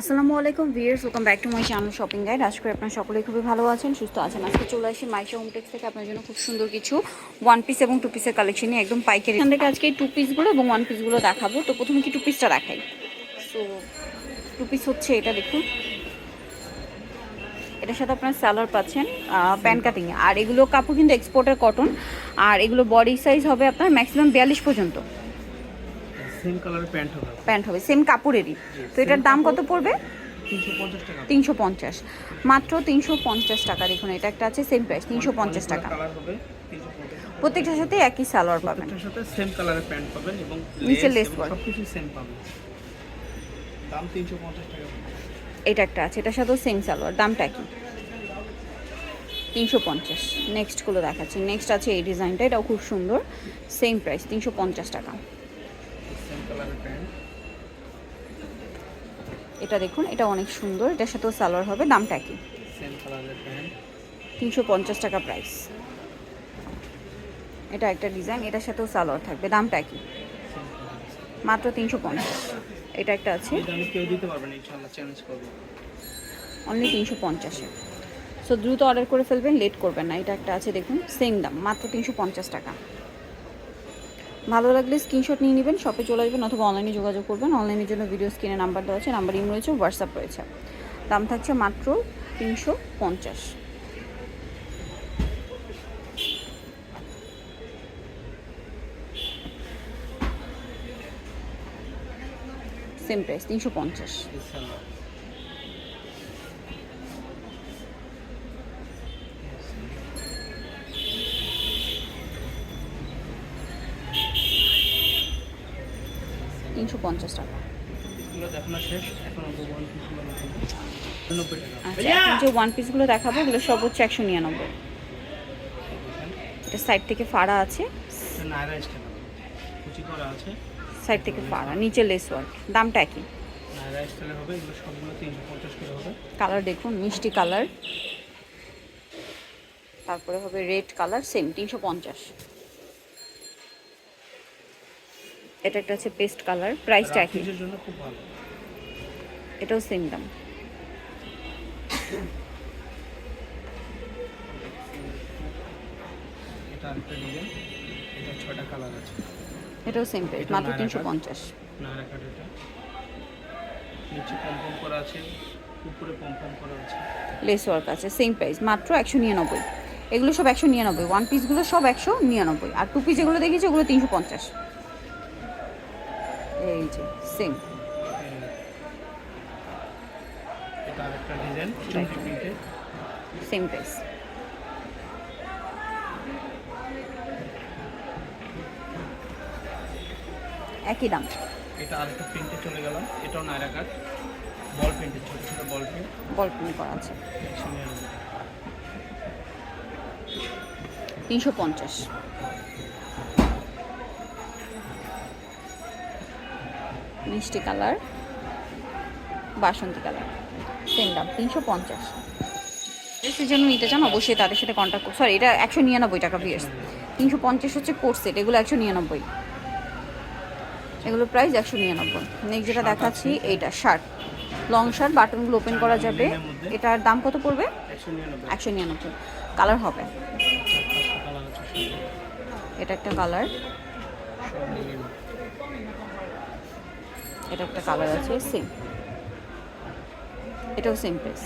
আসসালামু আলাইকুম viewers welcome back to my channel shopping guide আজ করে আপনারা সকলেই খুবই ভালো আছেন, সুস্থ আছেন। আজকে চলে আসি মাইশা হোমটেক্স থেকে। আপনার জন্য খুব সুন্দর কিছু ওয়ান পিস এবং টু পিসের কালেকশন নিয়ে একদম পাইকারি। এখান থেকে আজকে টু পিসগুলো এবং ওয়ান পিসগুলো দেখাবো। তো প্রথমে কি টু পিসটা দেখাই? সো টু পিস হচ্ছে এটা দেখুন। এটার সাথে আপনার স্যালার পাচ্ছেন প্যান কাটিং আর এগুলো কাপড় কিন্তু এক্সপোর্টের কটন আর এগুলো বডি সাইজ হবে আপনার ম্যাক্সিমাম বিয়াল্লিশ পর্যন্ত। সেম কালারের প্যান্ট হবে। প্যান্ট হবে সেম কাপড়েরই। তো এটার দাম কত পড়বে? তিনশো পঞ্চাশ মাত্র তিনশো পঞ্চাশ টাকা। দেখুন এটা একটা আছে সেম প্রাইস তিনশো পঞ্চাশ টাকা। প্রত্যেকটার সাথে একই সালোয়ার পাবেন। সাথে সেম কালারের প্যান্ট পাবেন এবং নিচে এবং work। সবকিছু সেম পাবেন। দাম তিনশো পঞ্চাশ টাকা। এটা একটা আছে এটার সাথেও সেম সালোয়ার। দামটা কি তিনশো পঞ্চাশ। নেক্সটগুলো দেখাচ্ছি। নেক্সট আছে এই ডিজাইনটা এটাও খুব সুন্দর। সেম প্রাইস তিনশো পঞ্চাশ টাকা। সেম কালারের প্যান্ট এটা দেখুন এটা অনেক সুন্দর এটার সাথেও সালোয়ার হবে দামটা কি সেম কালারের প্যান্ট তিনশো পঞ্চাশ টাকা প্রাইস এটা একটা ডিজাইন এটার সাথেও সালোয়ার থাকবে দামটা কি মাত্র তিনশো পঞ্চাশ। এটা একটা আছে। কেউ দিতে পারবেন ইনশাআল্লাহ চ্যালেঞ্জ করব। অনলি তিনশো পঞ্চাশে সো দ্রুত অর্ডার করে ফেলবেন লেট করবেন না। এটা একটা আছে দেখুন সেম দাম মাত্র তিনশো পঞ্চাশ টাকা। ভালো লাগলে স্ক্রিনশট নিয়ে নেবেন শপে চলে আসবেন অথবা অনলাইনে যোগাযোগ করবেন। অনলাইনের জন্য ভিডিও স্ক্রিনে নাম্বার দেওয়া আছে নাম্বার ইম রয়েছে হোয়াটসঅ্যাপ রয়েছে। দাম থাকছে মাত্র তিনশো পঞ্চাশ। সেম প্রাইস তিনশো পঞ্চাশ। তিনশো পঞ্চাশ টাকা। আচ্ছা যে ওয়ান পিসগুলো দেখাবো এগুলো সব হচ্ছে একশো নিরানব্বই। এটা সাইড থেকে ফাড়া আছে। সাইড থেকে ফাড়া নিচে লেস ওয়ার্ক দামটা একই। কালার দেখুন মিষ্টি কালার তারপরে হবে রেড কালার সেম তিনশো পঞ্চাশ। এটা একটা আছে পেস্ট কালার প্রাইসটা একই। রাফিজের জন্য খুব ভালো। এটাও সেম দাম। এটা আরেকটা ডিজাইন এটা ছয়টা কালার আছে। এটাও সেম প্রাইস মাত্র তিনশো। পঞ্চাশ। এটা। নিচে পম্পম করা আছে উপরে পম্পম করা আছে। লেস ওয়ার্ক আছে সেম প্রাইস মাত্র একশো নিরানব্বই। এগুলো সব একশো নিরানব্বই ওয়ান পিসগুলো সব একশো নিরানব্বই। আর টু পিস যেগুলো দেখিয়েছি ওগুলো তিনশো পঞ্চাশ। এই যে সেম সেম প্রাইস একই দাম। এটা আরেকটা প্রিন্টে চলে গেলাম। এটাও নায়রা কাট বল প্রিন্টের ছোটো ছোটো বল প্রিন্ট। বল প্রিন্ট করা আছে। তিনশো পঞ্চাশ। মিষ্টি কালার বাসন্তী কালার সেম দাম তিনশো পঞ্চাশ। ড্রেসের জন্য নিতে চান অবশ্যই তাদের সাথে কন্ট্যাক্ট করুন সরি এটা একশো নিরানব্বই টাকা বিয়ার্স তিনশো পঞ্চাশ হচ্ছে কোর্স সেট এগুলো একশো নিরানব্বই। এগুলো প্রাইস একশো নিরানব্বই। নেক্সট যেটা দেখাচ্ছি এইটা শার্ট লং শার্ট বাটনগুলো ওপেন করা যাবে। এটার দাম কত পড়বে? একশো নিরানব্বই। কালার হবে। সব। এটা একটা কালার। এটা একটা কালার আছে সেম এটাও সেম প্রাইস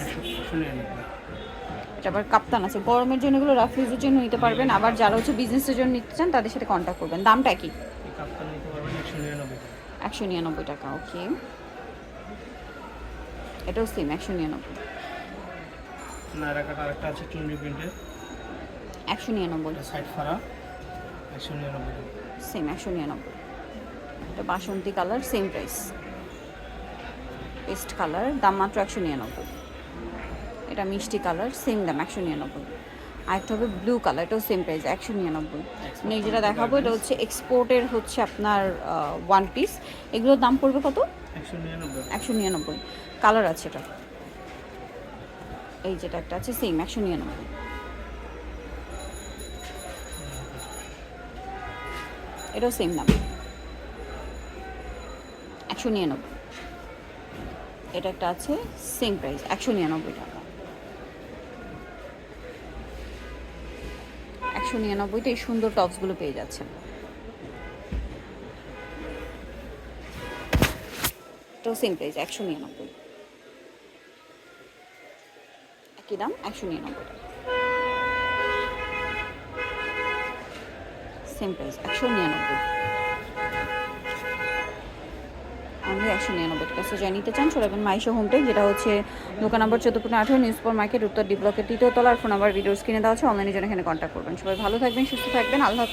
এটা আবার কাপ্তান আছে। গরমের জন্য এগুলো রাফ ইউজের জন্য নিতে পারবেন। আবার যারা হচ্ছে বিজনেসের জন্য নিতে চান তাদের সাথে কন্ট্যাক্ট করবেন। দামটা কি একশো নিরানব্বই টাকা ওকে এটাও সেম একশো নিরানব্বই। একশো নিরানব্বই। সেম একশো নিরানব্বই। এটা বাসন্তী colour same price paste colour দাম মাত্র একশো নিরানব্বই। এটা মিষ্টি কালার সেম দাম একশো নিরানব্বই। আরেকটা হবে ব্লু কালার এটাও সেম প্রাইস একশো নিরানব্বই। নেক্সট যেটা দেখাবো এটা হচ্ছে এক্সপোর্টের হচ্ছে আপনার ওয়ান পিস এগুলোর দাম পড়বে কত? একশো নিরানব্বই। একশো নিরানব্বই। কালার আছে এটা। এই যেটা একটা আছে সেম একশো নিরানব্বই। এটাও সেম দাম। একশো নিরানব্বই। এটা একটা আছে সেম প্রাইস একশো নিরানব্বই টাকা। একশো নিরানব্বইতে এই সুন্দর টপসগুলো পেয়ে যাচ্ছেন। এটাও সেম প্রাইস একশো নিরানব্বই। একই দাম, একশো নিরানব্বই টাকা। সেম প্রাইস একশো নিরানব্বই। আমি একশো নিরানব্বই টাকা সো যা নিতে চান যাবেন মাইশো হোমটেক যেটা হচ্ছে দোকান নম্বর চোদ্দ আঠেরো নিউজ সুপার মার্কেট উত্তর ডি ব্লকের তৃতীয় তলার ফোন নাম্বার ভিডিও স্ক্রিনে দেওয়া আছে অনলাইনে জন্য এখানে কন্ট্যাক্ট করবেন সবাই ভালো থাকবেন, সুস্থ থাকবেন, আল্লাহ।